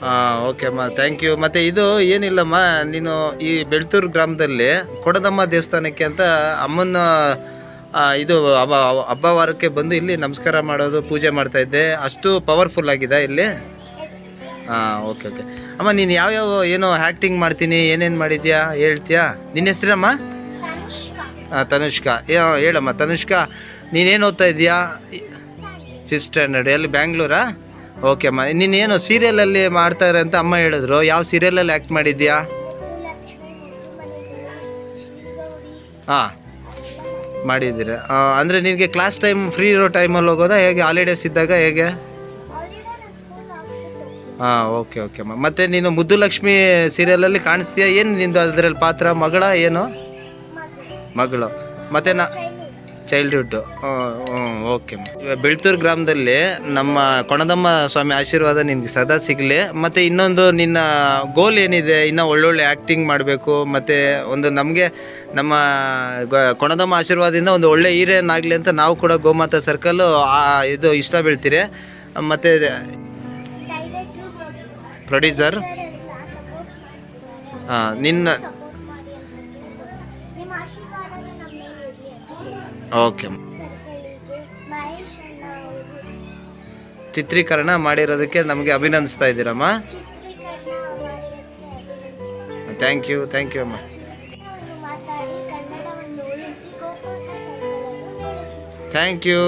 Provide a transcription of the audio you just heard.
ಹಾಂ ಓಕೆ ಅಮ್ಮ thank you ಮತ್ತು ಇದು ಏನಿಲ್ಲಮ್ಮ, ನೀನು ಈ ಬೆಳ್ತೂರು ಗ್ರಾಮದಲ್ಲಿ ಕೊಡದಮ್ಮ ದೇವಸ್ಥಾನಕ್ಕೆ ಅಂತ ಅಮ್ಮನ ಇದು ಹಬ್ಬ ವಾರಕ್ಕೆ ಬಂದು ಇಲ್ಲಿ ನಮಸ್ಕಾರ ಮಾಡೋದು, ಪೂಜೆ ಮಾಡ್ತಾ ಇದ್ದೆ. ಅಷ್ಟು ಪವರ್ಫುಲ್ ಆಗಿದೆ ಇಲ್ಲಿ. ಹಾಂ ಓಕೆ ಓಕೆ ಅಮ್ಮ, ನೀನು ಯಾವ್ಯಾವ, ಏನೋ ಆ್ಯಕ್ಟಿಂಗ್ ಮಾಡ್ತೀನಿ, ಏನೇನು ಮಾಡಿದ್ಯಾ, ಹೇಳ್ತೀಯಾ? ನಿನ್ನ ಹೆಸ್ರಮ್ಮ ಹಾಂ ತನುಷ್ಕಾ. ಏ- ಹೇಳಮ್ಮ, ತನುಷ್ಕಾ ನೀನೇನು ಓದ್ತಾ ಇದೀಯಾ? ಫಿಫ್ತ್ ಸ್ಟ್ಯಾಂಡರ್ಡ್ ಎಲ್ಲಿ, ಬ್ಯಾಂಗ್ಳೂರಾ? ಓಕೆ ಅಮ್ಮ. ನೀನೇನು ಸೀರಿಯಲಲ್ಲಿ ಮಾಡ್ತಾರೆ ಅಂತ ಅಮ್ಮ ಹೇಳಿದ್ರು. ಯಾವ ಸೀರಿಯಲಲ್ಲಿ ಆ್ಯಕ್ಟ್ ಮಾಡಿದ್ಯಾ? ಹಾಂ, ಮಾಡಿದ್ದೀರಾ. ಅಂದರೆ ನಿನಗೆ ಕ್ಲಾಸ್ ಟೈಮ್ ಫ್ರೀ ಇರೋ ಟೈಮಲ್ಲಿ ಹೋಗೋದಾ? ಹೇಗೆ? ಹಾಲಿಡೇಸ್ ಇದ್ದಾಗ ಹೇಗೆ? ಹಾಂ ಓಕೆ ಓಕೆ ಅಮ್ಮ. ಮತ್ತು ನೀನು ಮುದ್ದು ಲಕ್ಷ್ಮಿ ಸೀರಿಯಲಲ್ಲಿ ಕಾಣಿಸ್ತೀಯಾ? ಏನು ನಿಂದು ಅದರಲ್ಲಿ ಪಾತ್ರ? ಮಗಳ, ಏನು? ಮಗಳು. ಮತ್ತೆ ನಾ ಚೈಲ್ಡ್ಹುಡ್ಡು ಓಕೆ ಇವಾಗ ಬೆಳ್ತೂರು ಗ್ರಾಮದಲ್ಲಿ ನಮ್ಮ ಕೊಣದಮ್ಮ ಸ್ವಾಮಿ ಆಶೀರ್ವಾದ ನಿನಗೆ ಸದಾ ಸಿಗಲಿ. ಮತ್ತು ಇನ್ನೊಂದು ನಿನ್ನ ಗೋಲ್ ಏನಿದೆ? ಇನ್ನೂ ಒಳ್ಳೊಳ್ಳೆ ಆ್ಯಕ್ಟಿಂಗ್ ಮಾಡಬೇಕು. ಮತ್ತು ಒಂದು ನಮಗೆ ನಮ್ಮ ಕೊಣದಮ್ಮ ಆಶೀರ್ವಾದದಿಂದ ಒಂದು ಒಳ್ಳೆ ಹೀರೋಯಿನ್ ಅಂತ ನಾವು ಕೂಡ ಗೋಮಾತಾ ಸರ್ಕಲ್ಲು ಇದು ಇಷ್ಟ ಬೀಳ್ತೀರಿ. ಮತ್ತು ಪ್ರೊಡ್ಯೂಸರ್ ಹಾಂ ನಿನ್ನ ಓಕೆ. ಚಿತ್ರೀಕರಣ ಮಾಡಿರೋದಕ್ಕೆ ನಮಗೆ ಅಭಿನಂದಿಸ್ತಾ ಇದ್ದೀರಮ್ಮ? ಥ್ಯಾಂಕ್ ಯು ಥ್ಯಾಂಕ್ ಯು ಅಮ್ಮ. Thank you